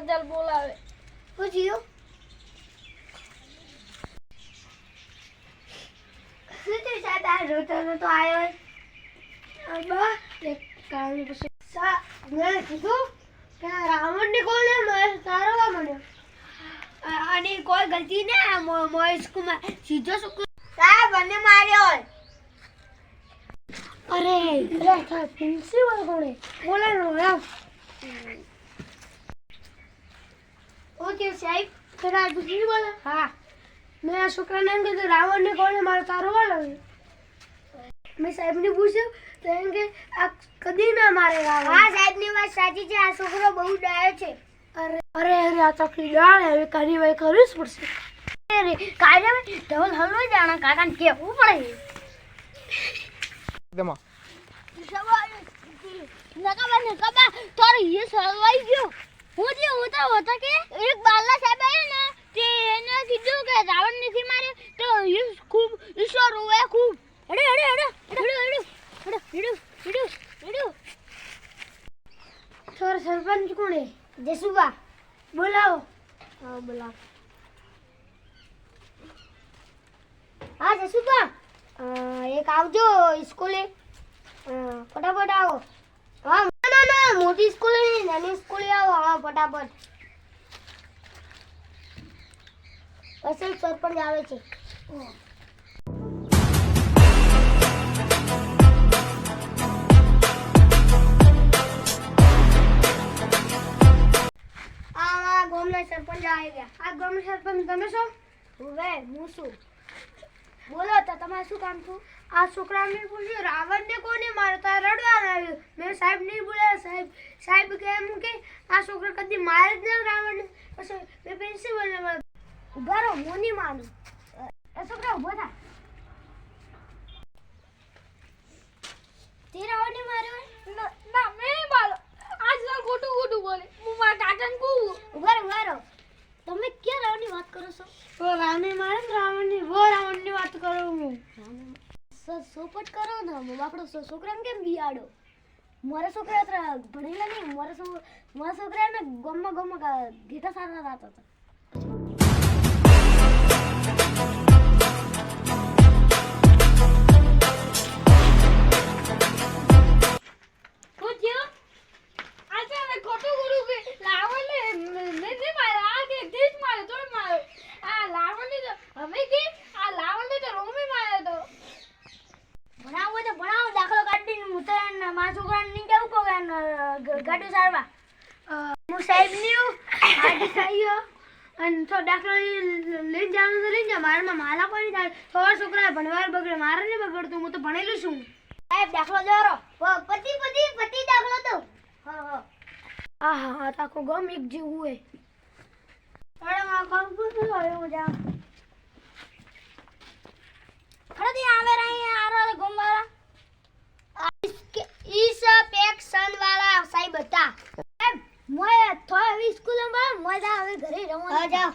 ગઝલ બોલાવે. પૂછ્યું અને કોઈ ગલતી ના મોઈસ સીધો સુકુ સાહેબ, મને માર્યો અરે પ્રિન્સિપલ કોણે બોલે ઓકે સાહેબ. કરા પ્રિન્સિપલ હા. મેં આ છોકરાને એમ કીધું રાવણને કોણે મારો તારો વાળો મેં સાહેબને પૂછ્યું તો એમ કે આ કદી ના મારે રાવણ. હા સાહેબની વાત સાચી છે. આ છોકરો બહુ ડાયો છે. અરે અરે અરે આ તકલી ડાળ હવે કાર્યવાહી કરવી જ પડશે. અરે કાર્યવાહી ઢોલ હલવો જાણા કાકાને કેવું પડે. તેમાં નકાબા નકાબા તારે ये સળવાઈ ગયો. હું જે હોતા હોતા કે એક બાલા સાહેબ આવ્યો ને તે એને કીધું કે રાવણ નથી માર્યો તો એ ખૂબ ઈશ્વર રોવે ખૂબ. અડે અડે અડે અડે અડે અડે અડે અડે અડે થોર સરપંચ કોણે? જસુબા બોલાવો. હા બોલાવો. હા જસુબા. એક આવજો સ્કૂલે. ફટાફટ આવો. હા. ના મોટી સ્કૂલે નહીં નાની સ્કૂલે આવો હા ફટાફટ. અસલ સરપંચ આવે છે. આ ગામના સરપંચ તમે છો? હવે બોલો તો તમારે શું કામ છું આ છોકરાને પૂછ્યું રાવણને કોને માર્યો તાર રડવા આવ્યું મેં સાહેબ નહીં બોલ્યા સાહેબ સાહેબ કે એમ કે આ છોકરો કદી મારે જ નહીં રાવણ. પછી મેં પ્રિન્સિપલને ઊભા રહો હું નહીં માનું. એ છોકરા ઊભો થા. તે રાવણ ને માર્યો ના મેં મારો આજ ના ખોટું ખોટું બોલે. હું મારા કાકાને કહું. ઊભા રહો ઊભા રહો. તમે ક્યાં રાવણની વાત કરો છો? તો રાવણને મારે ને રાવણની વો રાવણની વાત કરું હું. સોપટ કરો ને બાપડો છોકરાને કેમ બિયાડો? મારા છોકરા અત્યારે ભણેલા નહીં. મારા છોકરા ને ગમમાં ગમમાં ઘેટા સારા થતા હતા. ગાડું સારવા. હું સાહેબ હું, આજે સાહેબ અને તો દાખલો લઈ- લઈને જવાનું તો લઈને જા. મારામાં માલા પડી થાય થોડા છોકરા ભણવા બગડે. મારે નહીં બગડતું. હું તો ભણેલું છું. સાહેબ દાખલો દોરો. પતિ પતિ પતિ દાખલો તો હા હા. હા તાકો ગમ એક જેવું હોય. મેડમ આ કામ પૂછું હું જાઉં. રમવા જા હવે ઘરે રમવા જાવ